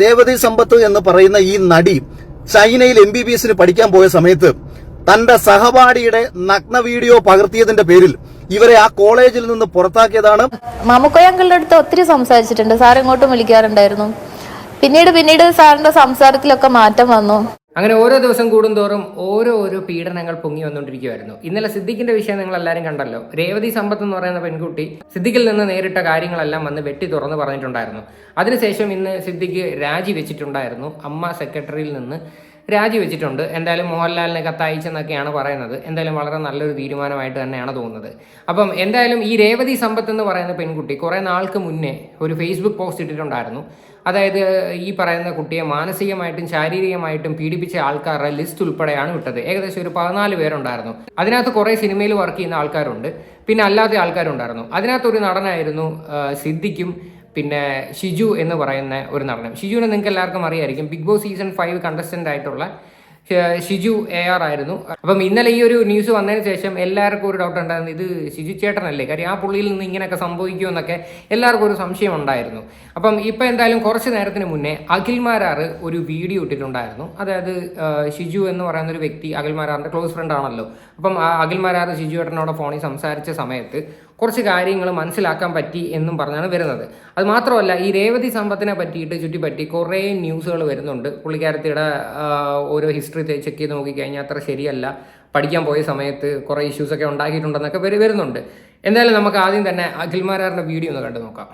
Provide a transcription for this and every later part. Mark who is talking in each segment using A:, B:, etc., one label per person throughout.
A: രേവതി സമ്പത്ത് എന്ന് പറയുന്ന ഈ നടി ചൈനയിൽ എം ബി ബി എസിന് പഠിക്കാൻ പോയ സമയത്ത് തന്റെ സഹപാഠിയുടെ നഗ്ന വീഡിയോ പകർത്തിയതിന്റെ പേരിൽ ഇവരെ ആ കോളേജിൽ നിന്ന് പുറത്താക്കിയതാണ്.
B: മമക്കോയങ്കളുടെ അടുത്ത് ഒത്തിരി സംസാരിച്ചിട്ടുണ്ട്. സാർ ഇങ്ങോട്ടും വിളിക്കാറുണ്ടായിരുന്നു. പിന്നീട് പിന്നീട് സാറിന്റെ സംസാരത്തിലൊക്കെ മാറ്റം വന്നു.
C: അങ്ങനെ ഓരോ ദിവസം കൂടുന്തോറും ഓരോ ഓരോ പീഡനങ്ങൾ പൊങ്ങി വന്നുകൊണ്ടിരിക്കുമായിരുന്നു ഇന്നലെ സിദ്ദിഖിന്റെ വിഷയം നിങ്ങൾ എല്ലാവരും കണ്ടല്ലോ. രേവതി സമ്പത്ത് എന്ന് പറയുന്ന പെൺകുട്ടി സിദ്ദിഖിൽ നിന്ന് നേരിട്ട കാര്യങ്ങളെല്ലാം വന്ന് വെട്ടി തുറന്ന് പറഞ്ഞിട്ടുണ്ടായിരുന്നു. അതിനുശേഷം ഇന്ന് സിദ്ദിഖ് രാജി വെച്ചിട്ടുണ്ടായിരുന്നു. അമ്മ സെക്രട്ടറിയിൽ നിന്ന് രാജിവെച്ചിട്ടുണ്ട് എന്തായാലും മോഹൻലാലിനെ കത്തയച്ചെന്നൊക്കെയാണ് പറയുന്നത്. എന്തായാലും വളരെ നല്ലൊരു തീരുമാനമായിട്ട് തന്നെയാണ് തോന്നുന്നത്. അപ്പം എന്തായാലും ഈ രേവതി സമ്പത്ത് എന്ന് പറയുന്ന പെൺകുട്ടി കുറേ നാൾക്ക് മുന്നേ ഒരു ഫേസ്ബുക്ക് പോസ്റ്റ് ഇട്ടിട്ടുണ്ടായിരുന്നു. അതായത് ഈ പറയുന്ന കുട്ടിയെ മാനസികമായിട്ടും ശാരീരികമായിട്ടും പീഡിപ്പിച്ച ആൾക്കാരുടെ ലിസ്റ്റ് ഉൾപ്പെടെയാണ് വിട്ടത്. ഏകദേശം ഒരു പതിനാല് പേരുണ്ടായിരുന്നു. അതിനകത്ത് കുറേ സിനിമയിൽ വർക്ക് ചെയ്യുന്ന ആൾക്കാരുണ്ട്. പിന്നെ അല്ലാത്ത ആൾക്കാരുണ്ടായിരുന്നു. അതിനകത്ത് ഒരു നടനായിരുന്നു സിദ്ധിക്കും പിന്നെ ഷിജു എന്ന് പറയുന്ന ഒരു നടനം. ഷിജുവിനെ നിങ്ങൾക്ക് എല്ലാവർക്കും അറിയായിരിക്കും. Big boss season five contestant ആയിട്ടുള്ള ഷിജു എ ആർ ആയിരുന്നു. അപ്പം ഇന്നലെ ഈ ഒരു ന്യൂസ് വന്നതിന് ശേഷം എല്ലാവർക്കും ഒരു ഡൗട്ട് ഉണ്ടായിരുന്നു. ഇത് ഷിജു ചേട്ടനല്ലേ? കാര്യം ആ പുള്ളിയിൽ നിന്ന് ഇങ്ങനെയൊക്കെ സംഭവിക്കുമെന്നൊക്കെ എല്ലാവർക്കും ഒരു സംശയം ഉണ്ടായിരുന്നു. അപ്പം ഇപ്പം എന്തായാലും കുറച്ച് നേരത്തിന് മുന്നേ അഖിൽമാരാറ് ഒരു വീഡിയോ ഇട്ടിട്ടുണ്ടായിരുന്നു. അതായത് ഷിജു എന്ന് പറയുന്ന ഒരു വ്യക്തി അഖിൽമാരാറിന്റെ ക്ലോസ് ഫ്രണ്ട് ആണല്ലോ. അപ്പം ആ അഖിൽമാരാറ് ഷിജു ചേട്ടനോട് ഫോണിൽ സംസാരിച്ച സമയത്ത് കുറച്ച് കാര്യങ്ങൾ മനസ്സിലാക്കാൻ പറ്റി എന്നും പറഞ്ഞാണ് വരുന്നത്. അത് മാത്രമല്ല ഈ രേവതി സമ്പത്തിനെ പറ്റിയിട്ട് ചുറ്റിപ്പറ്റി കുറേ ന്യൂസുകൾ വരുന്നുണ്ട്. പുള്ളിക്കാരത്തിയുടെ ഓരോ ഹിസ്റ്ററി ചെക്ക് ചെയ്ത് നോക്കിക്കഴിഞ്ഞാൽ അത്ര ശരിയല്ല. പഠിക്കാൻ പോയ സമയത്ത് കുറേ ഇഷ്യൂസൊക്കെ ഉണ്ടാക്കിയിട്ടുണ്ടെന്നൊക്കെ വരു വരുന്നുണ്ട്. എന്തായാലും നമുക്ക് ആദ്യം തന്നെ അഖിൽമാരാറിന്റെ വീഡിയോ ഒന്ന് കണ്ടു നോക്കാം.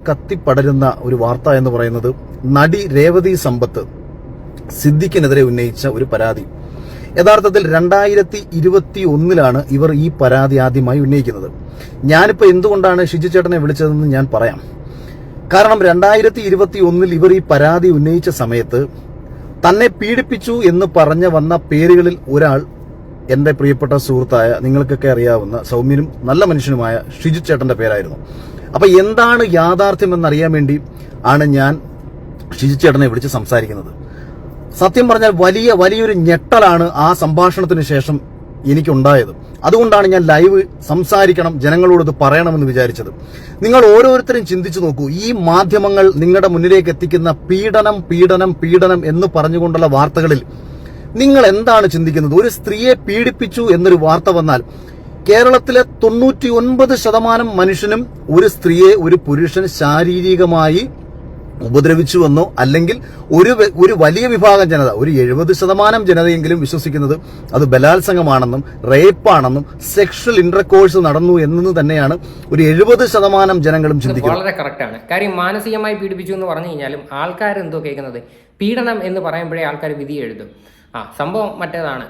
A: കത്തിപ്പടരുന്ന ഒരു വാർത്ത എന്ന് പറയുന്നത് നടി രേവതി സമ്പത്ത് സിദ്ദിഖിനെതിരെ ഉന്നയിച്ച ഒരു പരാതി. യഥാർത്ഥത്തിൽ രണ്ടായിരത്തി ഇരുപത്തി ഒന്നിലാണ് ഇവർ ഈ പരാതി ആദ്യമായി ഉന്നയിക്കുന്നത്. ഞാനിപ്പോ എന്തുകൊണ്ടാണ് ഷിജു ചേട്ടനെ വിളിച്ചതെന്ന് ഞാൻ പറയാം. കാരണം രണ്ടായിരത്തി ഇരുപത്തി ഒന്നിൽ ഇവർ ഈ പരാതി ഉന്നയിച്ച സമയത്ത് തന്നെ പീഡിപ്പിച്ചു എന്ന് പറഞ്ഞ വന്ന പേരുകളിൽ ഒരാൾ എന്റെ പ്രിയപ്പെട്ട സുഹൃത്തായ നിങ്ങൾക്കൊക്കെ അറിയാവുന്ന സൗമ്യനും നല്ല മനുഷ്യനുമായ ഷിജു ചേട്ടന്റെ പേരായിരുന്നു. അപ്പൊ എന്താണ് യാഥാർത്ഥ്യം എന്നറിയാൻ വേണ്ടി ആണ് ഞാൻ ഷിജു ചേട്ടനെ വിളിച്ച് സംസാരിക്കുന്നത്. സത്യം പറഞ്ഞാൽ വലിയ വലിയൊരു ഞെട്ടലാണ് ആ സംഭാഷണത്തിന് ശേഷം എനിക്കുണ്ടായത്. അതുകൊണ്ടാണ് ഞാൻ ലൈവ് സംസാരിക്കണം ജനങ്ങളോട് ഇത് പറയണമെന്ന് വിചാരിച്ചത്. നിങ്ങൾ ഓരോരുത്തരും ചിന്തിച്ചു നോക്കൂ ഈ മാധ്യമങ്ങൾ നിങ്ങളുടെ മുന്നിലേക്ക് എത്തിക്കുന്ന പീഡനം പീഡനം പീഡനം എന്ന് പറഞ്ഞുകൊണ്ടുള്ള വാർത്തകളിൽ നിങ്ങൾ എന്താണ് ചിന്തിക്കുന്നത്? ഒരു സ്ത്രീയെ പീഡിപ്പിച്ചു എന്നൊരു വാർത്ത വന്നാൽ കേരളത്തിലെ തൊണ്ണൂറ്റി ഒൻപത് ശതമാനം മനുഷ്യനും ഒരു സ്ത്രീയെ ഒരു പുരുഷൻ ശാരീരികമായി ഉപദ്രവിച്ചുവെന്നോ അല്ലെങ്കിൽ ഒരു ഒരു വലിയ വിഭാഗം ജനത ഒരു എഴുപത് ശതമാനം ജനതയെങ്കിലും വിശ്വസിക്കുന്നത് അത് ബലാത്സംഗമാണെന്നും റേപ്പാണെന്നും സെക്ഷൽ ഇന്റർകോഴ്സ് നടന്നു എന്നു തന്നെയാണ് ഒരു എഴുപത് ശതമാനം ജനങ്ങളും ചിന്തിക്കുന്നത്.
C: വളരെ കറക്റ്റാണ് കാര്യം മാനസികമായി പീഡിപ്പിച്ചു എന്ന് പറഞ്ഞു കഴിഞ്ഞാലും ആൾക്കാർ എന്തോ കേൾക്കുന്നത്? പീഡനം എന്ന് പറയുമ്പോഴേ ആൾക്കാർ വിധി എഴുതും. ആ സംഭവം മറ്റേതാണ്.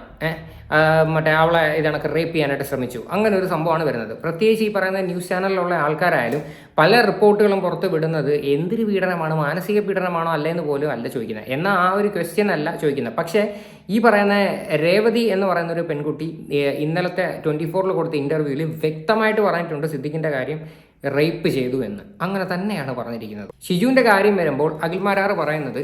C: മറ്റേ അവളെ ഇതണക്ക് റേപ്പ് ചെയ്യാനായിട്ട് ശ്രമിച്ചു. അങ്ങനെ ഒരു സംഭവമാണ് വരുന്നത്. പ്രത്യേകിച്ച് ഈ പറയുന്ന ന്യൂസ് ചാനലിലുള്ള ആൾക്കാരായാലും പല റിപ്പോർട്ടുകളും പുറത്ത് വിടുന്നത് എന്തൊരു പീഡനമാണ് മാനസിക പീഡനമാണോ അല്ലെന്ന് പോലും അല്ല ചോദിക്കുന്നത്. എന്നാൽ ആ ഒരു ക്വസ്റ്റ്യൻ അല്ല ചോദിക്കുന്നത്. പക്ഷേ ഈ പറയുന്ന രേവതി എന്ന് പറയുന്ന ഒരു പെൺകുട്ടി ഇന്നലത്തെ ട്വന്റി ഫോറിൽ കൊടുത്ത ഇന്റർവ്യൂവിൽ വ്യക്തമായിട്ട് പറഞ്ഞിട്ടുണ്ട് സിദ്ദിഖിന്റെ കാര്യം റേപ്പ് ചെയ്തു എന്ന്. അങ്ങനെ തന്നെയാണ് പറഞ്ഞിരിക്കുന്നത്. ഷിജുവിന്റെ കാര്യം വരുമ്പോൾ അഖിൽമാരാറ് പറയുന്നത്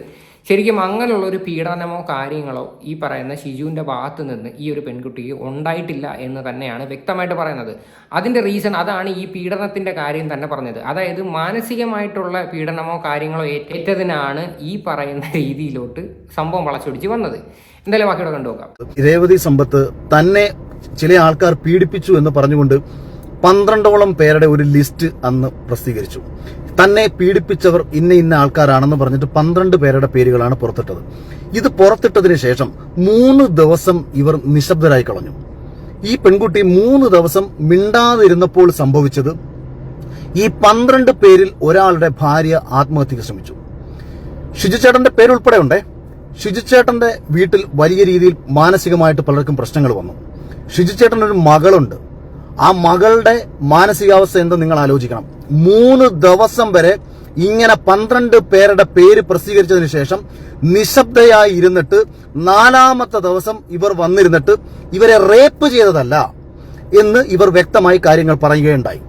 C: ശരിക്കും അങ്ങനെയുള്ള ഒരു പീഡനമോ കാര്യങ്ങളോ ഈ പറയുന്ന ഷിജുവിന്റെ ഭാഗത്ത് നിന്ന് ഈ ഒരു പെൺകുട്ടിക്ക് ഉണ്ടായിട്ടില്ല എന്ന് തന്നെയാണ് വ്യക്തമായിട്ട് പറയുന്നത്. അതിന്റെ റീസൺ അതാണ് ഈ പീഡനത്തിന്റെ കാര്യം തന്നെ പറഞ്ഞത്. അതായത് മാനസികമായിട്ടുള്ള പീഡനമോ കാര്യങ്ങളോ ഏറ്റ് ഏറ്റതിനാണ് ഈ പറയുന്ന രീതിയിലോട്ട് സംഭവം വളച്ചൊടിച്ച് വന്നത്. എന്തായാലും ബാക്കിയുടെ കണ്ടു നോക്കാം.
A: രേവതി സമ്പത്ത് തന്നെ ചില ആൾക്കാർ പീഡിപ്പിച്ചു എന്ന് പറഞ്ഞുകൊണ്ട് പന്ത്രണ്ടോളം പേരുടെ ഒരു ലിസ്റ്റ് അന്ന് പ്രസിദ്ധീകരിച്ചു. തന്നെ പീഡിപ്പിച്ചവർ ഇന്ന ഇന്ന ആൾക്കാരാണെന്ന് പറഞ്ഞിട്ട് പന്ത്രണ്ട് പേരുടെ പേരുകളാണ് പുറത്തിട്ടത്. ഇത് പുറത്തിട്ടതിന് ശേഷം മൂന്ന് ദിവസം ഇവർ നിശബ്ദരായി കളഞ്ഞു. ഈ പെൺകുട്ടി മൂന്ന് ദിവസം മിണ്ടാതിരുന്നപ്പോൾ സംഭവിച്ചത് ഈ പന്ത്രണ്ട് പേരിൽ ഒരാളുടെ ഭാര്യ ആത്മഹത്യക്ക് ശ്രമിച്ചു. ഷിജുചേട്ടന്റെ പേരുൾപ്പെടെ ഉണ്ടേ ഷിജുചേട്ടന്റെ വീട്ടിൽ വലിയ രീതിയിൽ മാനസികമായിട്ട് പലർക്കും പ്രശ്നങ്ങൾ വന്നു. ഷിജുചേട്ടൻ ഒരു മകളുണ്ട്. ആ മകളുടെ മാനസികാവസ്ഥ എന്ത് നിങ്ങൾ ആലോചിക്കണം. മൂന്ന് ദിവസം വരെ ഇങ്ങനെ പന്ത്രണ്ട് പേരുടെ പേര് പ്രസിദ്ധീകരിച്ചതിന് ശേഷം നിശബ്ദയായി ഇരുന്നിട്ട് നാലാമത്തെ ദിവസം ഇവർ വന്നിരുന്നിട്ട് ഇവരെ റേപ്പ് ചെയ്തതല്ല എന്ന് ഇവർ വ്യക്തമായി കാര്യങ്ങൾ പറയുകയുണ്ടായി.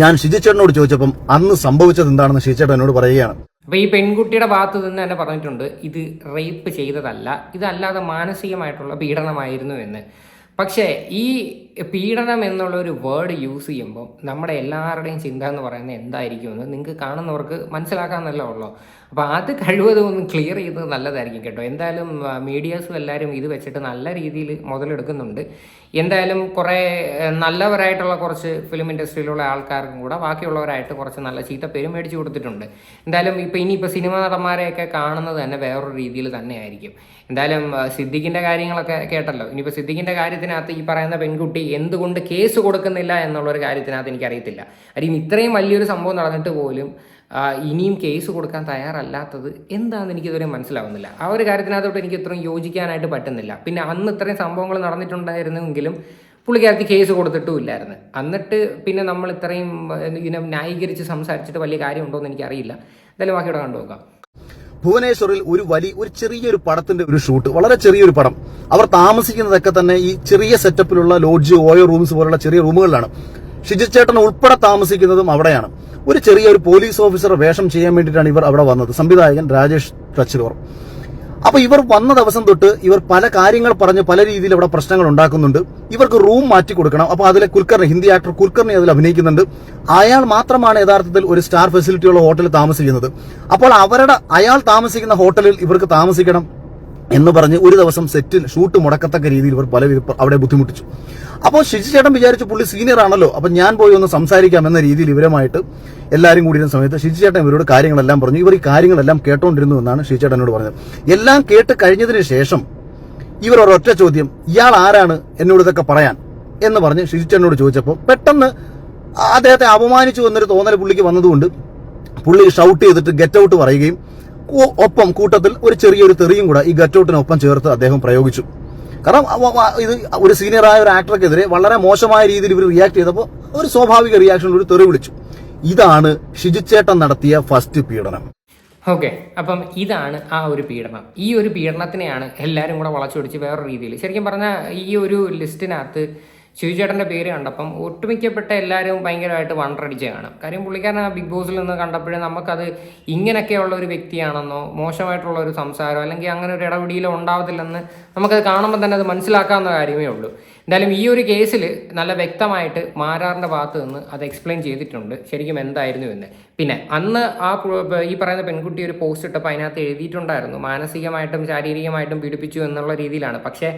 A: ഞാൻ ഷിജിച്ചേട്ടനോട് ചോദിച്ചപ്പം അന്ന് സംഭവിച്ചത് എന്താണെന്ന് ഷിജിച്ചേട്ടൻ എന്നോട് പറയുകയാണ്.
C: അപ്പൊ ഈ പെൺകുട്ടിയുടെ ഭാഗത്ത് നിന്ന് തന്നെ പറഞ്ഞിട്ടുണ്ട് ഇത് റേപ്പ് ചെയ്തതല്ല ഇതല്ലാതെ മാനസികമായിട്ടുള്ള പീഡനമായിരുന്നു എന്ന്. പക്ഷേ ഈ പീഡനം എന്നുള്ള ഒരു വേർഡ് യൂസ് ചെയ്യുമ്പോൾ നമ്മുടെ എല്ലാവരുടെയും ചിന്ത എന്ന് പറയുന്നത് എന്തായിരിക്കും എന്ന് നിങ്ങൾക്ക് കാണുന്നവർക്ക് മനസ്സിലാക്കാമെന്നല്ല ഉള്ളൂ. അപ്പോൾ അത് കഴിവതും ഒന്ന് ക്ലിയർ ചെയ്തത് നല്ലതായിരിക്കും കേട്ടോ. എന്തായാലും മീഡിയാസും എല്ലാവരും ഇത് വെച്ചിട്ട് നല്ല രീതിയിൽ മുതലെടുക്കുന്നുണ്ട്. എന്തായാലും കുറേ നല്ലവരായിട്ടുള്ള കുറച്ച് ഫിലിം ഇൻഡസ്ട്രിയിലുള്ള ആൾക്കാർക്കും കൂടെ ബാക്കിയുള്ളവരായിട്ട് കുറച്ച് നല്ല ചീത്ത പേര് മേടിച്ചു കൊടുത്തിട്ടുണ്ട്. എന്തായാലും ഇപ്പോൾ ഇനിയിപ്പോൾ സിനിമ നടന്മാരെയൊക്കെ കാണുന്നത് തന്നെ വേറൊരു രീതിയിൽ തന്നെയായിരിക്കും. എന്തായാലും സിദ്ദിഖിന്റെ കാര്യങ്ങളൊക്കെ കേട്ടല്ലോ. ഇനിയിപ്പോൾ സിദ്ദിഖിന്റെ കാര്യത്തിനകത്ത് ഈ പറയുന്ന പെൺകുട്ടി എന്തുകൊണ്ട് കേസ് കൊടുക്കുന്നില്ല എന്നുള്ളൊരു കാര്യത്തിനകത്ത് എനിക്കറിയത്തില്ല. അരിയും ഇത്രയും വലിയൊരു സംഭവം നടന്നിട്ട് പോലും ഇനിയും കേസ് കൊടുക്കാൻ തയ്യാറല്ലാത്തത് എന്താണെന്ന് എനിക്കിതുവരെ മനസ്സിലാവുന്നില്ല. ആ ഒരു കാര്യത്തിനകത്തോട്ട് എനിക്ക് ഇത്രയും യോജിക്കാനായിട്ട് പറ്റുന്നില്ല. പിന്നെ അന്ന് ഇത്രയും സംഭവങ്ങൾ നടന്നിട്ടുണ്ടായിരുന്നെങ്കിലും പുള്ളിക്കാരത്തി കേസ് കൊടുത്തിട്ടും ഇല്ലായിരുന്നു എന്നിട്ട് പിന്നെ നമ്മൾ ഇത്രയും ഇങ്ങനെ ന്യായീകരിച്ച് സംസാരിച്ചിട്ട് വലിയ കാര്യമുണ്ടോ എന്ന് എനിക്കറിയില്ല. എന്തായാലും ബാക്കിയോടെ കണ്ടു നോക്കാം
A: ഭുവനേശ്വറിൽ ഒരു വലിയ ഒരു ചെറിയൊരു പടത്തിന്റെ ഒരു ഷൂട്ട് വളരെ ചെറിയൊരു പടം. അവർ താമസിക്കുന്നതൊക്കെ തന്നെ ഈ ചെറിയ സെറ്റപ്പിലുള്ള ലോഡ്ജ് ഓയോ റൂംസ് പോലുള്ള ചെറിയ റൂമുകളിലാണ് ഷിജിച്ചേട്ടൻ ഉൾപ്പെടെ താമസിക്കുന്നതും അവിടെയാണ്. ഒരു ചെറിയ ഒരു പോലീസ് ഓഫീസറെ വേഷം ചെയ്യാൻ വേണ്ടിയിട്ടാണ് ഇവർ അവിടെ വന്നത്. സംവിധായകൻ രാജേഷ് ടച്ചിലോർ അപ്പൊ ഇവർ വന്ന ദിവസം തൊട്ട് ഇവർ പല കാര്യങ്ങൾ പറഞ്ഞ് പല രീതിയിൽ ഇവിടെ പ്രശ്നങ്ങൾ ഉണ്ടാക്കുന്നുണ്ട്. ഇവർക്ക് റൂം മാറ്റി കൊടുക്കണം. അപ്പൊ അതിലെ കുൽക്കർണി ഹിന്ദി ആക്ടർ കുൽക്കർണി അതിൽ അഭിനയിക്കുന്നുണ്ട്. അയാൾ മാത്രമാണ് യഥാർത്ഥത്തിൽ ഒരു സ്റ്റാർ ഫെസിലിറ്റിയുള്ള ഹോട്ടലിൽ താമസിക്കുന്നത്. അപ്പോൾ അവരുടെ അയാൾ താമസിക്കുന്ന ഹോട്ടലിൽ ഇവർക്ക് താമസിക്കണം. എന്ന് പറഞ്ഞ് ഒരു ദിവസം സെറ്റിൽ ഷൂട്ട് മുടക്കത്തക്ക രീതിയിൽ ഇവർ പല അവിടെ ബുദ്ധിമുട്ടിച്ചു. അപ്പോൾ ഷിജി ചേട്ടൻ വിചാരിച്ചു പുള്ളി സീനിയർ ആണല്ലോ അപ്പൊ ഞാൻ പോയി ഒന്ന് സംസാരിക്കാം എന്ന രീതിയിൽ ഇവരുമായിട്ട് എല്ലാവരും കൂടിയിരുന്ന സമയത്ത് ഷിജി ചേട്ടൻ ഇവരോട് കാര്യങ്ങളെല്ലാം പറഞ്ഞു. ഇവർ ഈ കാര്യങ്ങളെല്ലാം കേട്ടോണ്ടിരുന്നു എന്നാണ് ഷിജി ചേട്ടനോട് പറഞ്ഞത്. എല്ലാം കേട്ട് കഴിഞ്ഞതിന് ശേഷം ഇവർ ഒരൊറ്റ ചോദ്യം ഇയാൾ ആരാണ്? എന്നോട് ഇതൊക്കെ പറയാൻ. എന്ന് പറഞ്ഞ് ഷിജി ചേട്ടനോട് ചോദിച്ചപ്പോൾ പെട്ടെന്ന് അദ്ദേഹത്തെ അപമാനിച്ചു എന്നൊരു തോന്നൽ പുള്ളിക്ക് വന്നതുകൊണ്ട് പുള്ളി ഷൗട്ട് ചെയ്തിട്ട് ഗെറ്റ് ഔട്ട് പറയുകയും ഒപ്പം കൂട്ടത്തിൽ ഒരു ചെറിയൊരു തെറിയും കൂടെ ഈ ഗെറ്റ് ഔട്ടിനൊപ്പം ചേർത്ത് അദ്ദേഹം പ്രയോഗിച്ചു. കാരണം ഇത് ഒരു സീനിയറായ ഒരു ആക്ടർക്കെതിരെ വളരെ മോശമായ രീതിയിൽ ഇവർ റിയാക്ട് ചെയ്തപ്പോൾ ഒരു സ്വാഭാവിക റിയാക്ഷൻ ഒരു തെറി വിളിച്ചു. ഇതാണ് ഷിജിച്ചേട്ടൻ നടത്തിയ ഫസ്റ്റ് പീഡനം.
C: ഓക്കെ അപ്പം ഇതാണ് ആ ഒരു പീഡനം. ഈ ഒരു പീഡനത്തിനെയാണ് എല്ലാവരും കൂടെ വളച്ചൊടിച്ച് വേറൊരു രീതിയിൽ ശരിക്കും പറഞ്ഞാൽ ഈ ഒരു ലിസ്റ്റിനകത്ത് ശിവചേട്ടന്റെ പേര് കണ്ടപ്പം ഒട്ടുമിക്കപ്പെട്ട എല്ലാവരും ഭയങ്കരമായിട്ട് വണ്ടടിച്ച് കാണും. കാര്യം പുള്ളിക്കാരൻ ആ ബിഗ് ബോസിൽ നിന്ന് കണ്ടപ്പോഴും നമുക്കത് ഇങ്ങനെയൊക്കെയുള്ള ഒരു വ്യക്തിയാണെന്നോ മോശമായിട്ടുള്ള ഒരു സംസാരം അല്ലെങ്കിൽ അങ്ങനെ ഒരു ഇടപെടിയിലോ ഉണ്ടാവത്തില്ലെന്ന് നമുക്കത് കാണുമ്പോൾ തന്നെ അത് മനസ്സിലാക്കാവുന്ന കാര്യമേ ഉള്ളൂ. എന്തായാലും ഈ ഒരു കേസിൽ നല്ല വ്യക്തമായിട്ട് മാരാറിന്റെ ഭാഗത്ത് നിന്ന് അത് എക്സ്പ്ലെയിൻ ചെയ്തിട്ടുണ്ട്. ശരിക്കും എന്തായിരുന്നു എന്ന്. പിന്നെ അന്ന് ആ ഈ പറയുന്ന പെൺകുട്ടി ഒരു പോസ്റ്റ് ഇട്ടപ്പോൾ അതിനകത്ത് എഴുതിയിട്ടുണ്ടായിരുന്നു. മാനസികമായിട്ടും ശാരീരികമായിട്ടും പീഡിപ്പിച്ചു എന്നുള്ള രീതിയിലാണ്. പക്ഷേ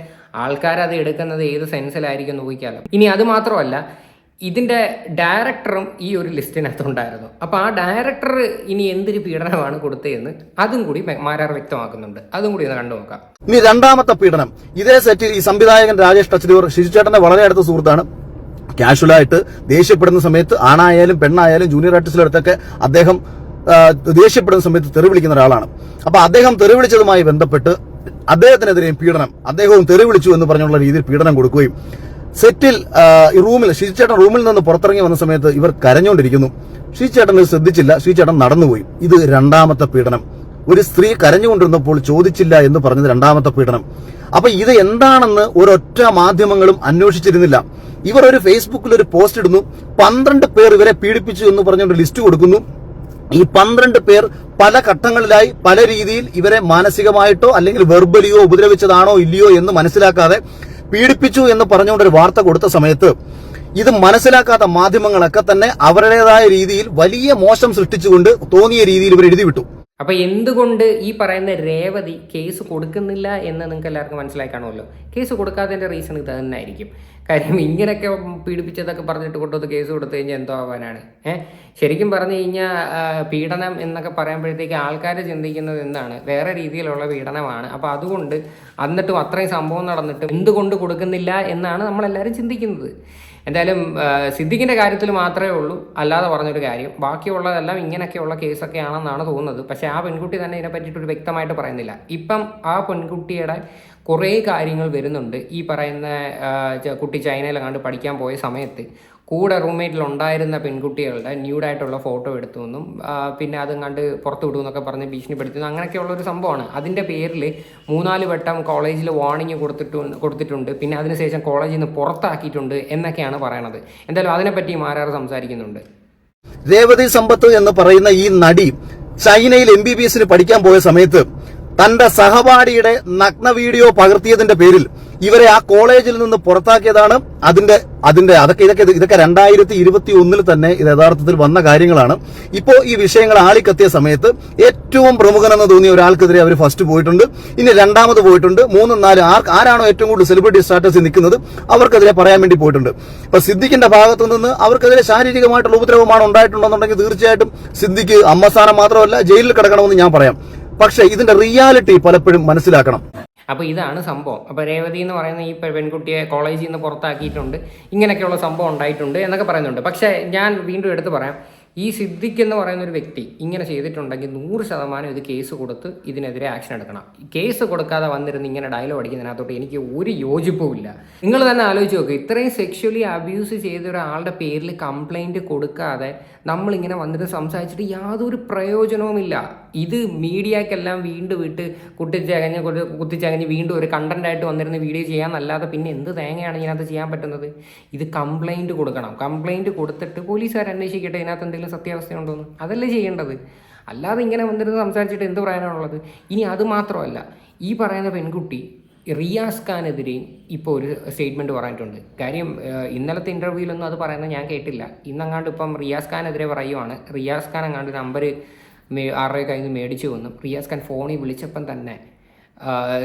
C: ആൾക്കാരത് എടുക്കുന്നത് ഏത് സെൻസിലായിരിക്കും നോക്കിയാലും ഇനി അത് മാത്രമല്ല ഇതിന്റെ ഡയറക്ടറും ഈ ഒരു ലിസ്റ്റിനകത്തുണ്ടായിരുന്നു അപ്പോൾ ആ ഡയറക്ടർ ഇനി എന്തൊരു പീഡനമാണ് കൊടുത്തതെന്ന് അതും കൂടി മാരാർ വ്യക്തമാക്കുന്നുണ്ട്. അതും കൂടി ഒന്ന് കണ്ടു നോക്കാം.
A: ഇനി രണ്ടാമത്തെ പീഡനം. ഇതേ സെറ്റിൽ ഈ സംവിധായകൻ രാജേഷ് ടച്ചിലൂർ ശിശുചേട്ടന്റെ വളരെ അടുത്ത സുഹൃത്താണ്. കാഷ്വലായിട്ട് ദേഷ്യപ്പെടുന്ന സമയത്ത് ആണായാലും പെണ്ണായാലും ജൂനിയർ ആർട്ടിസ്റ്റിലടുത്തൊക്കെ അദ്ദേഹം ദേഷ്യപ്പെടുന്ന സമയത്ത് തെറി വിളിക്കുന്ന ഒരാളാണ്. അപ്പൊ അദ്ദേഹം തെറി വിളിച്ചതുമായി ബന്ധപ്പെട്ട് അദ്ദേഹത്തിനെതിരെയും പീഡനം അദ്ദേഹവും തെറി വിളിച്ചു എന്ന് പറഞ്ഞുള്ള രീതിയിൽ പീഡനം കൊടുക്കുകയും സെറ്റിൽ റൂമിൽ ഷിജിച്ചേട്ടൻ റൂമിൽ നിന്ന് പുറത്തിറങ്ങി വന്ന സമയത്ത് ഇവർ കരഞ്ഞുകൊണ്ടിരിക്കുന്നു. ഷിജിച്ചേട്ടൻ ഇത് ശ്രദ്ധിച്ചില്ല. ഷിജിച്ചേട്ടൻ നടന്നുപോയി. ഇത് രണ്ടാമത്തെ പീഡനം. ഒരു സ്ത്രീ കരഞ്ഞുകൊണ്ടിരുന്നപ്പോൾ ചോദിച്ചില്ല എന്ന് പറഞ്ഞത് രണ്ടാമത്തെ പീഡനം. അപ്പൊ ഇത് എന്താണെന്ന് ഒരൊറ്റ മാധ്യമങ്ങളും അന്വേഷിച്ചിരുന്നില്ല. ഇവർ ഒരു ഫേസ്ബുക്കിൽ ഒരു പോസ്റ്റ് ഇടുന്നു. പന്ത്രണ്ട് പേർ ഇവരെ പീഡിപ്പിച്ചു എന്ന് പറഞ്ഞുകൊണ്ട് ലിസ്റ്റ് കൊടുക്കുന്നു. ഈ പന്ത്രണ്ട് പേർ പല ഘട്ടങ്ങളിലായി പല രീതിയിൽ ഇവരെ മാനസികമായിട്ടോ അല്ലെങ്കിൽ വെർബലിയോ ഉപദ്രവിച്ചതാണോ ഇല്ലയോ എന്ന് മനസ്സിലാക്കാതെ പീഡിപ്പിച്ചു എന്ന് പറഞ്ഞുകൊണ്ട് ഒരു വാർത്ത കൊടുത്ത സമയത്ത് ഇത് മനസ്സിലാക്കാത്ത മാധ്യമങ്ങളൊക്കെ തന്നെ അവരുടേതായ രീതിയിൽ വലിയ മോശം സൃഷ്ടിച്ചുകൊണ്ട് തോന്നിയ രീതിയിൽ ഇവർ എഴുതി വിട്ടു.
C: അപ്പൊ എന്തുകൊണ്ട് ഈ പറയുന്ന രേവതി കേസ് കൊടുക്കുന്നില്ല എന്ന് നിങ്ങൾക്ക് എല്ലാവർക്കും മനസ്സിലായി കേസ് കൊടുക്കാത്തതിന്റെ റീസൺ ഇത് തന്നെ ആയിരിക്കും കാര്യം ഇങ്ങനെയൊക്കെ പീഡിപ്പിച്ചതൊക്കെ പറഞ്ഞിട്ട് കൊണ്ടുവന്ന് കേസ് കൊടുത്തു കഴിഞ്ഞാൽ എന്തോ ആവാനാണ്. ഏഹ് ശരിക്കും പറഞ്ഞു കഴിഞ്ഞാൽ പീഡനം എന്നൊക്കെ പറയുമ്പോഴത്തേക്ക് ആൾക്കാർ ചിന്തിക്കുന്നത് എന്താണ്? വേറെ രീതിയിലുള്ള പീഡനമാണ്. അപ്പോൾ അതുകൊണ്ട് എന്നിട്ടും അത്രയും സംഭവം നടന്നിട്ട് എന്തുകൊണ്ട് കൊടുക്കുന്നില്ല എന്നാണ് നമ്മളെല്ലാവരും ചിന്തിക്കുന്നത്. എന്തായാലും സിദ്ദിഖിന്റെ കാര്യത്തിൽ മാത്രമേ ഉള്ളൂ. അല്ലാതെ പറഞ്ഞൊരു കാര്യം ബാക്കിയുള്ളതെല്ലാം ഇങ്ങനെയൊക്കെയുള്ള കേസൊക്കെ ആണെന്നാണ് തോന്നുന്നത്. പക്ഷേ ആ പെൺകുട്ടി തന്നെ ഇതിനെ പറ്റിയിട്ട് ഒരു വ്യക്തമായിട്ട് പറയുന്നില്ല. ഇപ്പം ആ പെൺകുട്ടിയുടെ കുറേ കാര്യങ്ങൾ വരുന്നുണ്ട്. ഈ പറയുന്ന കുട്ടി ചൈനയിൽ കണ്ട് പഠിക്കാൻ പോയ സമയത്ത് കൂടെ റൂംമേറ്റിൽ ഉണ്ടായിരുന്ന പെൺകുട്ടികളുടെ ന്യൂഡായിട്ടുള്ള ഫോട്ടോ എടുത്തു പിന്നെ അതും കണ്ട് പുറത്തു വിടും എന്നൊക്കെ പറഞ്ഞ് ഭീഷണിപ്പെടുത്തുന്നു അങ്ങനെയൊക്കെയുള്ള ഒരു സംഭവമാണ്. അതിന്റെ പേരിൽ മൂന്നാൽ വട്ടം കോളേജിൽ വാർണിംഗ് കൊടുത്തിട്ടു കൊടുത്തിട്ടുണ്ട്. പിന്നെ അതിനുശേഷം കോളേജിൽ നിന്ന് പുറത്താക്കിയിട്ടുണ്ട് എന്നൊക്കെയാണ് പറയണത്. എന്തായാലും അതിനെപ്പറ്റി മാരാറ് സംസാരിക്കുന്നുണ്ട്.
A: രേവതി സമ്പത്ത് എന്ന് പറയുന്ന ഈ നടി ചൈനയിൽ എം ബി ബി എസിന് പഠിക്കാൻ പോയ സമയത്ത് തന്റെ സഹപാഠിയുടെ നഗ്ന വീഡിയോ പകർത്തിയതിന്റെ പേരിൽ ഇവരെ ആ കോളേജിൽ നിന്ന് പുറത്താക്കിയതാണ് അതിന്റെ അതിന്റെ അതൊക്കെ ഇതൊക്കെ ഇതൊക്കെ രണ്ടായിരത്തി ഇരുപത്തി ഒന്നിൽ തന്നെ ഇത് യഥാർത്ഥത്തിൽ വന്ന കാര്യങ്ങളാണ്. ഇപ്പോ ഈ വിഷയങ്ങൾ ആളിക്കത്തിയ സമയത്ത് ഏറ്റവും പ്രമുഖനെന്ന് തോന്നിയ ഒരാൾക്കെതിരെ അവർ ഫസ്റ്റ് പോയിട്ടുണ്ട്. ഇനി രണ്ടാമത് പോയിട്ടുണ്ട്. മൂന്നും നാലും ആരാണോ ഏറ്റവും കൂടുതൽ സെലിബ്രിറ്റി സ്റ്റാറ്റസ് നിൽക്കുന്നത് അവർക്കെതിരെ പറയാൻ വേണ്ടി പോയിട്ടുണ്ട്. ഇപ്പൊ സിദ്ദിഖിന്റെ ഭാഗത്തു നിന്ന് അവർക്കെതിരെ ശാരീരികമായിട്ടുള്ള ഉപദ്രവമാണ് ഉണ്ടായിട്ടുണ്ടെന്നുണ്ടെങ്കിൽ തീർച്ചയായിട്ടും സിദ്ദിഖ് അമ്മസ്ഥാനം മാത്രമല്ല ജയിലിൽ കിടക്കണമെന്ന് ഞാൻ പറയാം. പക്ഷേ ഇതിന്റെ റിയാലിറ്റി പലപ്പോഴും മനസ്സിലാക്കണം.
C: അപ്പോൾ ഇതാണ് സംഭവം. അപ്പോൾ രേവതി എന്ന് പറയുന്ന ഈ പെൺകുട്ടിയെ കോളേജിൽ നിന്ന് പുറത്താക്കിയിട്ടുണ്ട്. ഇങ്ങനെയൊക്കെയുള്ള സംഭവം ഉണ്ടായിട്ടുണ്ട് എന്നൊക്കെ പറയുന്നുണ്ട്. പക്ഷേ ഞാൻ വീണ്ടും എടുത്ത് പറയാം. ഈ സിദ്ദിഖ് എന്ന് പറയുന്ന ഒരു വ്യക്തി ഇങ്ങനെ ചെയ്തിട്ടുണ്ടെങ്കിൽ നൂറ് ശതമാനം ഇത് കേസ് കൊടുത്ത് ഇതിനെതിരെ ആക്ഷൻ എടുക്കണം. കേസ് കൊടുക്കാതെ വന്നിരുന്ന് ഇങ്ങനെ ഡയലോഗ് അടിക്കുന്നതിനകത്തോട്ട് എനിക്ക് ഒരു യോജിപ്പുമില്ല നിങ്ങൾ തന്നെ ആലോചിച്ച് നോക്കുക ഇത്രയും സെക്ഷലി അബ്യൂസ് ചെയ്ത ഒരാളുടെ പേരിൽ കംപ്ലൈന്റ് കൊടുക്കാതെ നമ്മളിങ്ങനെ വന്നിട്ട് സംസാരിച്ചിട്ട് യാതൊരു പ്രയോജനവുമില്ല ഇത് മീഡിയക്കെല്ലാം വീണ്ടും വിട്ട് കുട്ടിച്ചകഞ്ഞ് കുട്ടി- കുത്തിച്ചകഞ്ഞ് വീണ്ടും ഒരു കണ്ടന്റ് ആയിട്ട് വന്നിരുന്ന് വീഡിയോ ചെയ്യാന്നല്ലാതെ പിന്നെ എന്ത് തേങ്ങയാണ് ഇതിനകത്ത് ചെയ്യാൻ പറ്റുന്നത്? ഇത് കംപ്ലൈന്റ് കൊടുക്കണം. കംപ്ലൈന്റ് കൊടുത്തിട്ട് പോലീസുകാർ അന്വേഷിക്കട്ടെ ഇതിനകത്ത് എന്തെങ്കിലും സത്യാവസ്ഥയുണ്ടോന്ന്. അതല്ലേ ചെയ്യേണ്ടത്. അല്ലാതെ ഇങ്ങനെ വന്നിരുന്ന് സംസാരിച്ചിട്ട് എന്ത് പറയാനാണുള്ളത്? ഇനി അത് മാത്രമല്ല ഈ പറയുന്ന പെൺകുട്ടി റിയാസ് ഖാനെതിരെയും ഇപ്പോൾ ഒരു സ്റ്റേറ്റ്മെന്റ് പറഞ്ഞിട്ടുണ്ട്. കാര്യം ഇന്നലത്തെ ഇന്റർവ്യൂവിലൊന്നും അത് പറയുന്നത് ഞാൻ കേട്ടില്ല. ഇന്നങ്ങാണ്ട് ഇപ്പം റിയാസ് ഖാനെതിരെ പറയുവാണ്. റിയാസ് ഖാൻ അങ്ങാണ്ട് നമ്പർ മേ ആരുടെ കയ്യിൽ നിന്ന് മേടിച്ചു വന്നു റിയാസ് ഖാൻ ഫോണിൽ വിളിച്ചപ്പം തന്നെ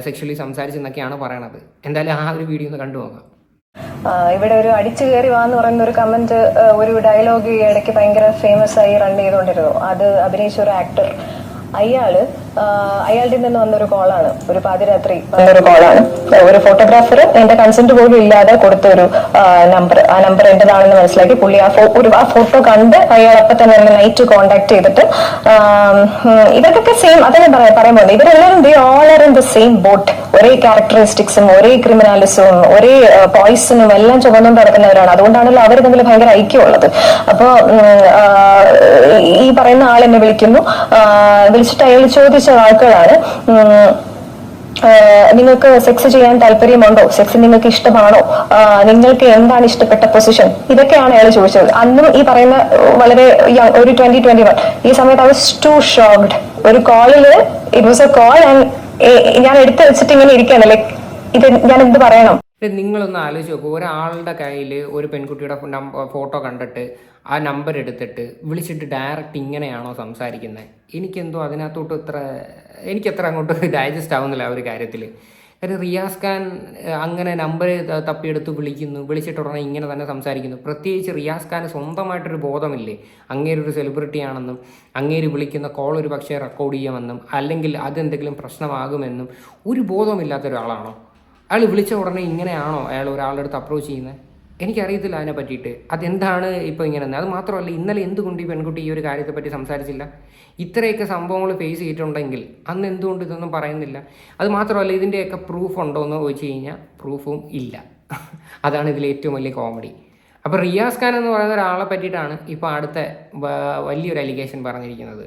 C: സെക്ഷലി സംസാരിച്ചെന്നൊക്കെയാണ് പറയണത്. എന്തായാലും ആ ഒരു വീഡിയോ ഒന്ന് കണ്ടു നോക്കാം
D: ഇവിടെ ഒരു അടിച്ചു കയറി വാന്ന് പറയുന്ന ഒരു കമന്റ് ഒരു ഡയലോഗ് ഇടയ്ക്ക് ഭയങ്കര ഫേമസ് ആയി റൺ ചെയ്തുകൊണ്ടിരുന്നു. അത് അഭിനയിച്ച ഒരു ആക്ടർ അയാൾ അയാളുടെ നിന്ന് വന്നൊരു കോളാണ് ഒരു പാതിരാത്രി വന്നൊരു കോളാണ് ഒരു ഫോട്ടോഗ്രാഫർ എന്റെ കൺസെന്റ് പോലും ഇല്ലാതെ കൊടുത്ത ഒരു നമ്പർ ആ നമ്പർ എന്റേതാണെന്ന് മനസ്സിലാക്കി പുള്ളി ആ ഒരു ആ ഫോട്ടോ കണ്ട് അയാൾ അപ്പൊ തന്നെ എന്നെ നൈറ്റ് കോണ്ടാക്ട് ചെയ്തിട്ട് ഇതൊക്കെ സെയിം അതന്നെ പറയാൻ പറയാൻ പോകുന്നത് ഇവരെല്ലാവരും the all are in the same boat ഒരേ ക്യാരക്ടറിസ്റ്റിക്സും ഒരേ ക്രിമിനാലിസവും ഒരേ പോയിസണും എല്ലാം ചുമന്നുകൊണ്ട് നടക്കുന്നവരാണ് അതുകൊണ്ടാണല്ലോ അവർ തമ്മിൽ ഭയങ്കര ഐക്യമുള്ളത്. അപ്പോ ഈ പറയുന്ന ആൾ എന്നെ വിളിക്കുന്നു. വിളിച്ചിട്ട് അയാൾ ചോദിച്ച വാക്കുകളാണ് നിങ്ങൾക്ക് സെക്സ് ചെയ്യാൻ താല്പര്യമുണ്ടോ? സെക്സ് നിങ്ങൾക്ക് ഇഷ്ടമാണോ? നിങ്ങൾക്ക് എന്താണ് ഇഷ്ടപ്പെട്ട പൊസിഷൻ ഇതൊക്കെയാണ് അയാൾ ചോദിച്ചത്. അന്നും ഈ പറയുന്ന വളരെ ഒരു ട്വന്റി ട്വന്റി വൺ ഈ സമയത്ത് ഐ വാസ് ടു ഷോക്ഡ് ഒരു കോളിൽ ഇറ്റ് വാസ് എ കോൾ ഞാൻ എടുത്തു വെച്ചിട്ട് ഇങ്ങനെ ഇരിക്കുകയാണ്. ലൈക്ക് ഇത് ഞാൻ എന്ത് പറയണം?
C: നിങ്ങളൊന്ന് ആലോചിച്ച് നോക്കൂ. ഒരാളുടെ കയ്യിൽ ഒരു പെൺകുട്ടിയുടെ ഫോട്ടോ കണ്ടിട്ട് ആ നമ്പർ എടുത്തിട്ട് വിളിച്ചിട്ട് ഡയറക്റ്റ് ഇങ്ങനെയാണോ സംസാരിക്കുന്നത് എനിക്കെന്തോ അതിനകത്തോട്ട് ഇത്ര എനിക്കത്ര അങ്ങോട്ട് ഡൈജസ്റ്റ് ആവുന്നില്ല ആ ഒരു കാര്യത്തിൽ കാര്യം റിയാസ് ഖാൻ അങ്ങനെ നമ്പർ തപ്പിയെടുത്ത് വിളിക്കുന്നു. വിളിച്ചിട്ട് ഉടനെ ഇങ്ങനെ തന്നെ സംസാരിക്കുന്നു. പ്രത്യേകിച്ച് റിയാസ് ഖാൻ സ്വന്തമായിട്ടൊരു ബോധമില്ലേ? അങ്ങേരൊരു സെലിബ്രിറ്റി ആണെന്നും അങ്ങേര് വിളിക്കുന്ന കോൾ ഒരു പക്ഷേ റെക്കോർഡ് ചെയ്യാമെന്നും അല്ലെങ്കിൽ അതെന്തെങ്കിലും പ്രശ്നമാകുമെന്നും ഒരു ബോധമില്ലാത്ത ഒരാളാണോ അയാൾ വിളിച്ച ഉടനെ ഇങ്ങനെയാണോ അയാൾ ഒരാളുടെ അടുത്ത് അപ്രോച്ച് ചെയ്യുന്നത്? എനിക്കറിയത്തില്ല അതിനെ പറ്റിയിട്ട്. അതെന്താണ് ഇപ്പോൾ ഇങ്ങനെ അത് മാത്രമല്ല ഇന്നലെ എന്തുകൊണ്ട് ഈ പെൺകുട്ടി ഈ ഒരു കാര്യത്തെപ്പറ്റി സംസാരിച്ചില്ല? ഇത്രയൊക്കെ സംഭവങ്ങൾ ഫേസ് ചെയ്തിട്ടുണ്ടെങ്കിൽ അന്ന് എന്തുകൊണ്ട് ഇതൊന്നും പറയുന്നില്ല? അത് മാത്രമല്ല ഇതിന്റെയൊക്കെ പ്രൂഫ് ഉണ്ടോ എന്ന് ചോദിച്ചു കഴിഞ്ഞാൽ പ്രൂഫും ഇല്ല. അതാണ് ഇതിലെ ഏറ്റവും വലിയ കോമഡി അപ്പോൾ റിയാസ് ഖാൻ എന്ന് പറയുന്ന ഒരാളെ പറ്റിയിട്ടാണ് ഇപ്പോൾ അടുത്ത വലിയൊരു അലിഗേഷൻ പറഞ്ഞിരിക്കുന്നത്.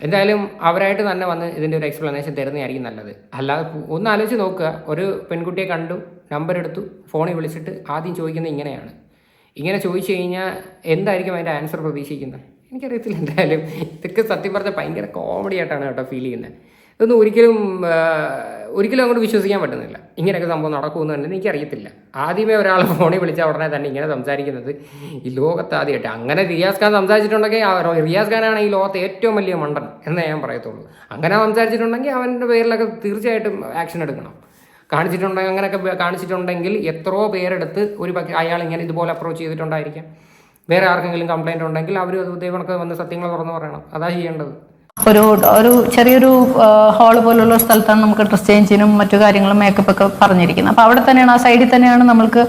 C: എന്തായാലും അവരായിട്ട് തന്നെ വന്ന് ഇതിന്റെ ഒരു എക്സ്പ്ലനേഷൻ തരുന്നതായിരിക്കും നല്ലത്. അല്ലാതെ ഒന്ന് ആലോചിച്ച് നോക്കുക. ഒരു പെൺകുട്ടിയെ കണ്ടു നമ്പർ എടുത്തു ഫോണിൽ വിളിച്ചിട്ട് ആദ്യം ചോദിക്കുന്നത് ഇങ്ങനെയാണ്. ഇങ്ങനെ ചോദിച്ചു കഴിഞ്ഞാൽ എന്തായിരിക്കും അതിന്റെ ആൻസർ പ്രതീക്ഷിക്കുന്നത്? എനിക്കറിയത്തില്ല എന്തായാലും. ഇതൊക്കെ സത്യം പറഞ്ഞാൽ ഭയങ്കര കോമഡി ആയിട്ടാണ് കേട്ടോ ഫീൽ ചെയ്യുന്നത്. ഇതൊന്നും ഒരിക്കലും ഒരിക്കലും അങ്ങോട്ട് വിശ്വസിക്കാൻ പറ്റുന്നില്ല. ഇങ്ങനെയൊക്കെ സംഭവം നടക്കുമെന്ന് തന്നെ എനിക്കറിയത്തില്ല. ആദ്യമേ ഒരാൾ ഫോണിൽ വിളിച്ചാൽ ഉടനെ തന്നെ ഇങ്ങനെ സംസാരിക്കുന്നത് ഈ ലോകത്ത് ആദ്യമായിട്ട്. അങ്ങനെ റിയാസ് ഖാൻ സംസാരിച്ചിട്ടുണ്ടെങ്കിൽ റിയാസ് ഖാനാണ് ഈ ലോകത്തെ ഏറ്റവും വലിയ മണ്ടൻ എന്നേ ഞാൻ പറയത്തുള്ളൂ. അങ്ങനെ സംസാരിച്ചിട്ടുണ്ടെങ്കിൽ അവന്റെ പേരിലൊക്കെ തീർച്ചയായിട്ടും ആക്ഷൻ എടുക്കണം. കാണിച്ചിട്ടുണ്ടെങ്കിൽ അങ്ങനെയൊക്കെ കാണിച്ചിട്ടുണ്ടെങ്കിൽ എത്രയോ പേരെടുത്ത് ഒരു പക്ഷേ അയാൾ ഇങ്ങനെ ഇതുപോലെ അപ്രോച്ച് ചെയ്തിട്ടുണ്ടായിരിക്കാം. വേറെ ആർക്കെങ്കിലും കംപ്ലൈന്റ് ഉണ്ടെങ്കിൽ അവർ ഇതേവണക്ക് വന്ന് സത്യങ്ങൾ തുറന്ന് പറയണം. അതാ ചെയ്യേണ്ടത്.
E: ഒരു ഒരു ചെറിയൊരു ഹാൾ പോലുള്ള സ്ഥലത്താണ് നമുക്ക് ഡ്രസ് ചേഞ്ചിനും മറ്റു കാര്യങ്ങളും മേക്കപ്പ് ഒക്കെ പറഞ്ഞിരിക്കുന്നത്. അപ്പോൾ അവിടെ തന്നെയാണ് ആ സൈഡിൽ തന്നെയാണ് നമ്മൾക്ക്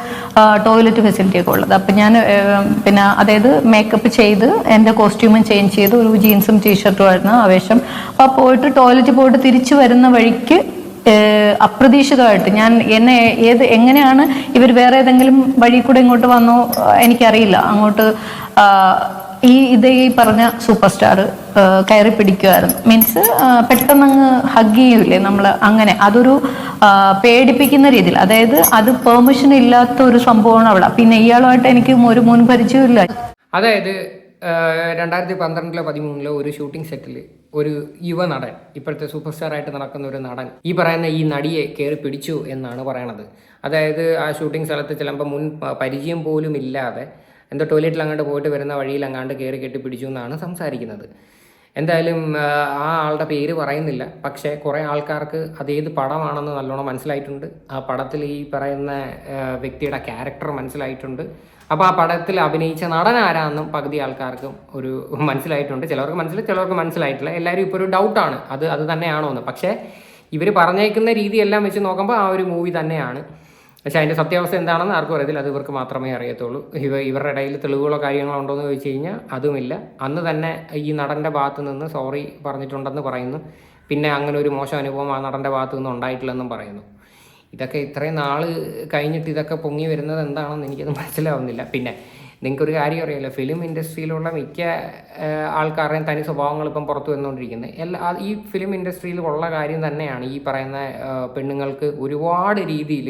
E: ടോയ്ലറ്റ് ഫെസിലിറ്റി ഒക്കെ ഉള്ളത്. അപ്പം ഞാൻ പിന്നെ അതായത് മേക്കപ്പ് ചെയ്ത് എന്റെ കോസ്റ്റ്യൂമും ചേഞ്ച് ചെയ്ത് ഒരു ജീൻസും ടീഷർട്ടും ആയിരുന്നു ആവേശം. അപ്പോൾ പോയിട്ട് ടോയ്ലറ്റ് പോയിട്ട് തിരിച്ചു വരുന്ന വഴിക്ക് അപ്രതീക്ഷിതമായിട്ട് ഞാൻ എന്നെ ഏത് എങ്ങനെയാണ് ഇവർ വേറെ ഏതെങ്കിലും വഴി കൂടെ ഇങ്ങോട്ട് വന്നോ എനിക്കറിയില്ല. അങ്ങോട്ട് ഈ ഇത് ഈ പറഞ്ഞ സൂപ്പർ സ്റ്റാർ കയറി പിടിക്കുമായിരുന്നു മീൻസ് പെട്ടെന്ന് അങ്ങ് ഹഗ് ചെയ്യൂലേ നമ്മൾ അങ്ങനെ. അതൊരു പേടിപ്പിക്കുന്ന രീതിയിൽ. അതായത് അത് പെർമിഷൻ ഇല്ലാത്ത ഒരു സംഭവമാണ് അവിടെ. പിന്നെ ഇയാളുമായിട്ട് എനിക്ക് ഒരു മുൻ പരിചയമില്ല
C: അതായത് രണ്ടായിരത്തി പന്ത്രണ്ടിലോ പതിമൂന്നിലോ ഒരു ഷൂട്ടിംഗ് സെറ്റിൽ ഒരു യുവ നടൻ ഇപ്പോഴത്തെ സൂപ്പർ സ്റ്റാർ ആയിട്ട് നടക്കുന്ന ഒരു നടൻ ഈ പറയുന്ന ഈ നടിയെ കയറി പിടിച്ചു എന്നാണ് പറയണത്. അതായത് ആ ഷൂട്ടിംഗ് സ്ഥലത്ത് ചിലപ്പോൾ മുൻ പരിചയം പോലും ഇല്ലാതെ എന്തോ ടോയ്ലറ്റിൽ അങ്ങോട്ട് പോയിട്ട് വരുന്ന വഴിയിൽ അങ്ങാണ്ട് കയറി കെട്ടി പിടിച്ചു എന്നാണ് സംസാരിക്കുന്നത്. എന്തായാലും ആ, ആളുടെ പേര് പറയുന്നില്ല. പക്ഷേ കുറേ ആൾക്കാർക്ക് അത് ഏത് പടമാണെന്ന് നല്ലോണം മനസ്സിലായിട്ടുണ്ട്. ആ പടത്തിൽ ഈ പറയുന്ന വ്യക്തിയുടെ ക്യാരക്ടർ മനസ്സിലായിട്ടുണ്ട്. അപ്പോൾ ആ പടത്തിൽ അഭിനയിച്ച നടൻ ആരാന്നും പകുതി ആൾക്കാർക്കും ഒരു മനസ്സിലായിട്ടുണ്ട്. ചിലവർക്ക് മനസ്സിലായി ചിലവർക്ക് മനസ്സിലായിട്ടില്ല. എല്ലാവരും ഇപ്പോൾ ഒരു ഡൗട്ടാണ്. അത് അത് തന്നെയാണോ എന്ന് പക്ഷേ ഇവർ പറഞ്ഞേക്കുന്ന രീതിയെല്ലാം വെച്ച് നോക്കുമ്പോൾ ആ ഒരു മൂവി തന്നെയാണ്. പക്ഷേ അതിന്റെ സത്യാവസ്ഥ എന്താണെന്ന് ആർക്കും അറിയത്തില്ല. അത് ഇവർക്ക് മാത്രമേ അറിയത്തുള്ളൂ. ഇവ ഇവരുടെ ഇടയിൽ തെളിവുകളോ കാര്യങ്ങളോ ഉണ്ടോ എന്ന് ചോദിച്ചു കഴിഞ്ഞാൽ അതുമില്ല. അന്ന് തന്നെ ഈ നടന്റെ ഭാഗത്ത് നിന്ന് സോറി പറഞ്ഞിട്ടുണ്ടെന്ന് പറയുന്നു. പിന്നെ അങ്ങനെ ഒരു മോശം അനുഭവം ആ നടന്റെ ഭാഗത്ത് നിന്ന് ഉണ്ടായിട്ടില്ലെന്നും പറയുന്നു. ഇതൊക്കെ ഇത്രയും നാൾ കഴിഞ്ഞിട്ട് ഇതൊക്കെ പൊങ്ങി വരുന്നത് എന്താണെന്ന് എനിക്കത് മനസ്സിലാവുന്നില്ല. പിന്നെ നിങ്ങൾക്കൊരു കാര്യം അറിയാമല്ലോ ഫിലിം ഇൻഡസ്ട്രിയിലുള്ള മിക്ക ആൾക്കാരുടെയും തനി സ്വഭാവങ്ങൾ ഇപ്പം പുറത്തു വന്നുകൊണ്ടിരിക്കുന്നത്. എല്ലാ ഈ ഫിലിം ഇൻഡസ്ട്രിയിൽ ഉള്ള കാര്യം തന്നെയാണ് ഈ പറയുന്ന പെണ്ണുങ്ങൾക്ക് ഒരുപാട് രീതിയിൽ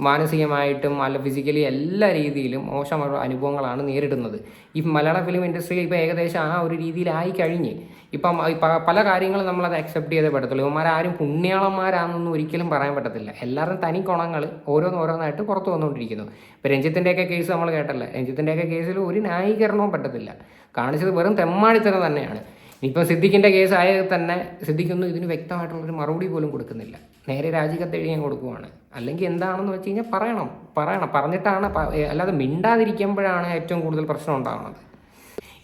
C: മാനസികമായിട്ടും അല്ല ഫിസിക്കലി എല്ലാ രീതിയിലും മോശമായ അനുഭവങ്ങളാണ് നേരിടുന്നത്. ഈ മലയാള ഫിലിം ഇൻഡസ്ട്രിയിൽ ഇപ്പോൾ ഏകദേശം ആ ഒരു രീതിയിലായി കഴിഞ്ഞ്. ഇപ്പം പല കാര്യങ്ങളും നമ്മളത് അക്സെപ്റ്റ് ചെയ്തേ പറ്റത്തുള്ളൂ. ഇവന്മാരാരും പുണ്യാളന്മാരാണെന്നൊന്നും ഒരിക്കലും പറയാൻ പറ്റത്തില്ല. എല്ലാവരും തനി കുണങ്ങൾ ഓരോന്നോരോന്നായിട്ട് പുറത്തു വന്നുകൊണ്ടിരിക്കുന്നു. ഇപ്പോൾ രഞ്ജിത്തിന്റെയൊക്കെ കേസ് നമ്മൾ കേട്ടല്ലേ. രഞ്ജിത്തിന്റെയൊക്കെ കേസിൽ ഒരു ന്യായീകരണവും പറ്റത്തില്ല. കാണിച്ചത് വെറും തെമ്മാടിത്തരം തന്നെയാണ്. ഇനിയിപ്പോൾ സിദ്ദിഖിന്റെ കേസ് ആയത് തന്നെ സിദ്ദിഖൊന്നും ഇതിന് വ്യക്തമായിട്ടുള്ളൊരു മറുപടി പോലും കൊടുക്കുന്നില്ല. നേരെ രാജിക്കത്ത് എഴുതി ഞാൻ കൊടുക്കുവാണ്. അല്ലെങ്കിൽ എന്താണെന്ന് വെച്ച് കഴിഞ്ഞാൽ പറയണം. പറയണം. പറഞ്ഞിട്ടാണ് അല്ലാതെ മിണ്ടാതിരിക്കുമ്പോഴാണ് ഏറ്റവും കൂടുതൽ പ്രശ്നം ഉണ്ടാകുന്നത്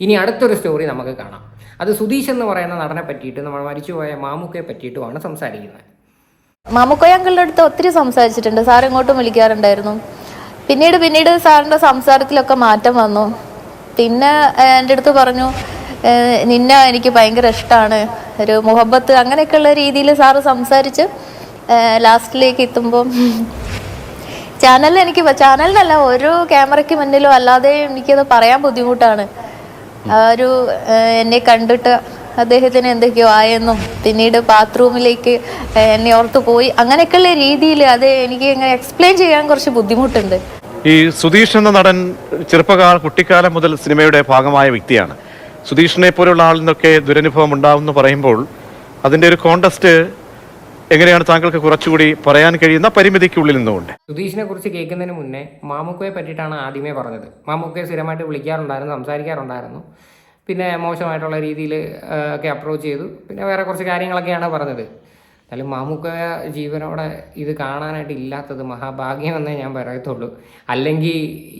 C: ഇനി അടുത്തൊരു സ്റ്റോറി നമുക്ക് കാണാം. അത് സുധീഷ് എന്ന് പറയുന്ന നടനെ പറ്റിയിട്ട് നമ്മൾ മരിച്ചുപോയ മാമുക്കയെ പറ്റിയിട്ടുമാണ് സംസാരിക്കുന്നത്.
B: മാമുക്കോയ അങ്കിളുടെ അടുത്ത് ഒത്തിരി സംസാരിച്ചിട്ടുണ്ട്. സാർ ഇങ്ങോട്ടും വിളിക്കാറുണ്ടായിരുന്നു. പിന്നീട് പിന്നീട് സാറിന്റെ സംസാരത്തിലൊക്കെ മാറ്റം വന്നു. പിന്നെ എന്റെ അടുത്ത് പറഞ്ഞു നിന്നെ എനിക്ക് ഭയങ്കര ഇഷ്ടമാണ് ഒരു മുഹബത്ത് അങ്ങനെയൊക്കെയുള്ള രീതിയിൽ സാറ് സംസാരിച്ച് ലാസ്റ്റിലേക്ക് എത്തുമ്പം ചാനലിൽ എനിക്ക് ചാനലിനല്ല ഒരു ക്യാമറയ്ക്ക് മുന്നിലോ അല്ലാതെ എനിക്കത് പറയാൻ ബുദ്ധിമുട്ടാണ്. ആ ഒരു എന്നെ കണ്ടിട്ട് അദ്ദേഹത്തിന് എന്തൊക്കെയോ ആയെന്നും പിന്നീട് ബാത്റൂമിലേക്ക് എന്നെ ഓർത്ത് പോയി. അങ്ങനെയൊക്കെയുള്ള രീതിയിൽ അത് എനിക്ക് ഇങ്ങനെ എക്സ്പ്ലെയിൻ ചെയ്യാൻ കുറച്ച് ബുദ്ധിമുട്ടുണ്ട്.
F: ഈ സുധീഷ് എന്ന നടൻ ചെറുപ്പകാല കുട്ടിക്കാലം മുതൽ സിനിമയുടെ ഭാഗമായ വ്യക്തിയാണ്. സുധീഷിനെ പോലുള്ള ആളിൽ നിന്നൊക്കെ ദുരനുഭവം ഉണ്ടാവുമെന്ന് പറയുമ്പോൾ അതിന്റെ ഒരു കോണ്ടസ്റ്റ് എങ്ങനെയാണ് താങ്കൾക്ക് കുറച്ചുകൂടി പറയാൻ കഴിയുന്ന പരിമിതിക്കുള്ളിൽ നിന്നുകൊണ്ട്?
C: സുധീഷിനെ കുറിച്ച് കേൾക്കുന്നതിന് മുന്നേ മാമുക്കയെ പറ്റിയിട്ടാണ് ആദ്യമേ പറഞ്ഞത്. മാമുക്കയെ സ്ഥിരമായിട്ട് വിളിക്കാറുണ്ടായിരുന്നു സംസാരിക്കാറുണ്ടായിരുന്നു. പിന്നെ മോശമായിട്ടുള്ള രീതിയിൽ ഒക്കെ അപ്രോച്ച് ചെയ്തു. പിന്നെ വേറെ കുറച്ച് കാര്യങ്ങളൊക്കെയാണ് പറഞ്ഞത്. എന്നാലും മാമുക്ക ജീവനോടെ ഇത് കാണാനായിട്ട് ഇല്ലാത്തത് മഹാഭാഗ്യം എന്നേ ഞാൻ പറയത്തുള്ളൂ. അല്ലെങ്കിൽ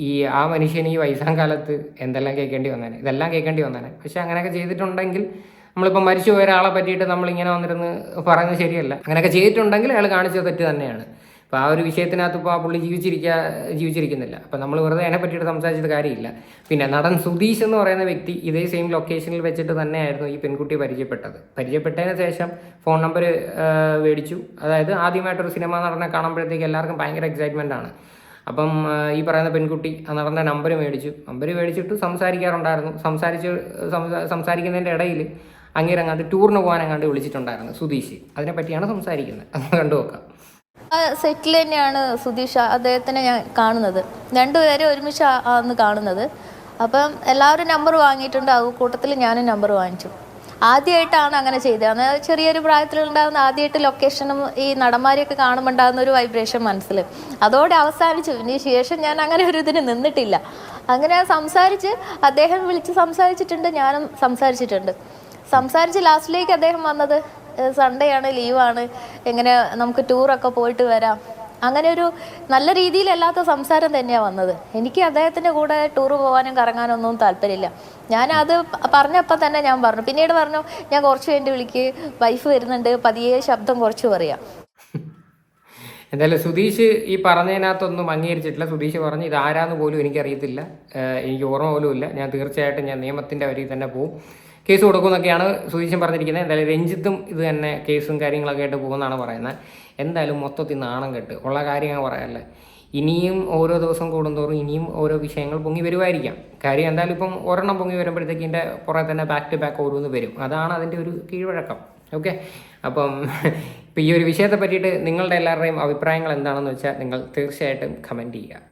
C: ഈ ആ മനുഷ്യന് ഈ വയസ്സാം കാലത്ത് എന്തെല്ലാം കേൾക്കേണ്ടി വന്നേനെ? ഇതെല്ലാം കേൾക്കേണ്ടി വന്നേനെ. പക്ഷെ അങ്ങനെയൊക്കെ ചെയ്തിട്ടുണ്ടെങ്കിൽ നമ്മളിപ്പോൾ മരിച്ചു പോയ ഒരാളെ പറ്റിയിട്ട് നമ്മളിങ്ങനെ വന്നിരുന്ന് പറയുന്നത് ശരിയല്ല. അങ്ങനെയൊക്കെ ചെയ്തിട്ടുണ്ടെങ്കിൽ അയാൾ കാണിച്ചത് തെറ്റ് തന്നെയാണ്. അപ്പോൾ ആ ഒരു വിഷയത്തിനകത്ത് ഇപ്പോൾ ആ പുള്ളി ജീവിച്ചിരിക്കുക ജീവിച്ചിരിക്കുന്നില്ല. അപ്പോൾ നമ്മൾ വെറുതെ അതിനെ പറ്റിയിട്ട് സംസാരിച്ചത് കാര്യമില്ല. പിന്നെ നടൻ സുധീഷ് എന്ന് പറയുന്ന വ്യക്തി ഇതേ സെയിം ലൊക്കേഷനിൽ വെച്ചിട്ട് തന്നെയായിരുന്നു ഈ പെൺകുട്ടി പരിചയപ്പെട്ടത്. പരിചയപ്പെട്ടതിന് ശേഷം ഫോൺ നമ്പർ മേടിച്ചു. അതായത് ആദ്യമായിട്ടൊരു സിനിമ നടനെ കാണുമ്പോഴത്തേക്ക് എല്ലാവർക്കും ഭയങ്കര എക്സൈറ്റ്മെന്റ് ആണ്. അപ്പം ഈ പറയുന്ന പെൺകുട്ടി ആ നടന്റെ നമ്പർ മേടിച്ചു. നമ്പർ മേടിച്ചിട്ട് സംസാരിക്കാറുണ്ടായിരുന്നു. സംസാരിച്ച് സംസാ- സംസാരിക്കുന്നതിന്റെ ഇടയിൽ അങ്ങേരങ്ങാണ്ട് ടൂറിന് പോകാൻ അങ്ങാണ്ട് വിളിച്ചിട്ടുണ്ടായിരുന്നു സുധീഷ്. അതിനെപ്പറ്റിയാണ് സംസാരിക്കുന്നത്. കണ്ടു നോക്കാം.
B: സെറ്റിൽ തന്നെയാണ് സുധീഷ് അദ്ദേഹത്തിനെ ഞാൻ കാണുന്നത്. രണ്ടുപേരും ഒരുമിച്ച് ആണ് കാണുന്നത്. അപ്പം എല്ലാവരും നമ്പർ വാങ്ങിയിട്ടുണ്ട്. ആ കൂട്ടത്തിൽ ഞാനും നമ്പർ വാങ്ങിച്ചു. ആദ്യമായിട്ടാണ് അങ്ങനെ ചെയ്തത്. അന്ന് ചെറിയൊരു പ്രായത്തിലുണ്ടാകുന്ന ആദ്യമായിട്ട് ലൊക്കേഷനും ഈ നടന്മാരെയൊക്കെ കാണുമ്പോൾ ഉണ്ടാകുന്ന ഒരു വൈബ്രേഷൻ മനസ്സിൽ. അതോടെ അവസാനിച്ചു. ഇനി ശേഷം ഞാൻ അങ്ങനെ ഒരു ഇതിന് നിന്നിട്ടില്ല. അങ്ങനെ സംസാരിച്ച് അദ്ദേഹം വിളിച്ച് സംസാരിച്ചിട്ടുണ്ട്. ഞാനും സംസാരിച്ചിട്ടുണ്ട്. സംസാരിച്ച് ലാസ്റ്റിലേക്ക് അദ്ദേഹം വന്നത്? സൺഡേ ആണ് ലീവാണ് എങ്ങനെ നമുക്ക് ടൂറൊക്കെ പോയിട്ട് വരാം. അങ്ങനെ ഒരു നല്ല രീതിയിലല്ലാത്ത സംസാരം തന്നെയാണ് വന്നത്. എനിക്ക് അദ്ദേഹത്തിന്റെ കൂടെ ടൂർ പോകാനും കറങ്ങാനും ഒന്നും താല്പര്യമില്ല. അത് പറഞ്ഞപ്പോൾ തന്നെ ഞാൻ പറഞ്ഞു. പിന്നീട് പറഞ്ഞു ഞാൻ കുറച്ച് കഴിഞ്ഞ് വിളിക്ക്. വൈഫ് വരുന്നുണ്ട്. പതിയെ ശബ്ദം കുറച്ച് പറയാം.
C: എന്തായാലും സുധീഷ് ഈ പറഞ്ഞതിനകത്തൊന്നും അംഗീകരിച്ചിട്ടില്ല. സുധീഷ് പറഞ്ഞു ഇത് ആരാന്ന് പോലും എനിക്കറിയത്തില്ല. എനിക്ക് ഓർമ്മ പോലും ഇല്ല ഞാൻ തീർച്ചയായിട്ടും ഞാൻ നിയമത്തിന്റെ വരിയിൽ തന്നെ പോവും. കേസ് കൊടുക്കുമെന്നൊക്കെയാണ് സുധീശൻ പറഞ്ഞിരിക്കുന്നത്. എന്തായാലും രഞ്ജിത്തും ഇത് തന്നെ കേസും കാര്യങ്ങളൊക്കെ ആയിട്ട് പോകുമെന്നാണ് പറയുന്നത്. എന്തായാലും മൊത്തത്തിൽ നാണം കെട്ട്. ഉള്ള കാര്യങ്ങൾ പറയാല്ലേ ഇനിയും ഓരോ ദിവസം കൂടുന്തോറും ഇനിയും ഓരോ വിഷയങ്ങൾ പൊങ്ങി വരുമായിരിക്കാം. കാര്യം എന്തായാലും ഇപ്പം ഒരെണ്ണം പൊങ്ങി വരുമ്പോഴത്തേക്ക് ഇതിന്റെ പുറകെ തന്നെ ബാക്ക് ടു ബാക്ക് ഓരോന്ന് വരും. അതാണ് അതിന്റെ ഒരു കീഴ്വഴക്കം. ഓക്കെ അപ്പം ഇപ്പം ഈ ഒരു വിഷയത്തെ പറ്റിയിട്ട് നിങ്ങളുടെ എല്ലാവരുടെയും അഭിപ്രായങ്ങൾ എന്താണെന്ന് വെച്ചാൽ നിങ്ങൾ തീർച്ചയായിട്ടും കമന്റ് ചെയ്യുക.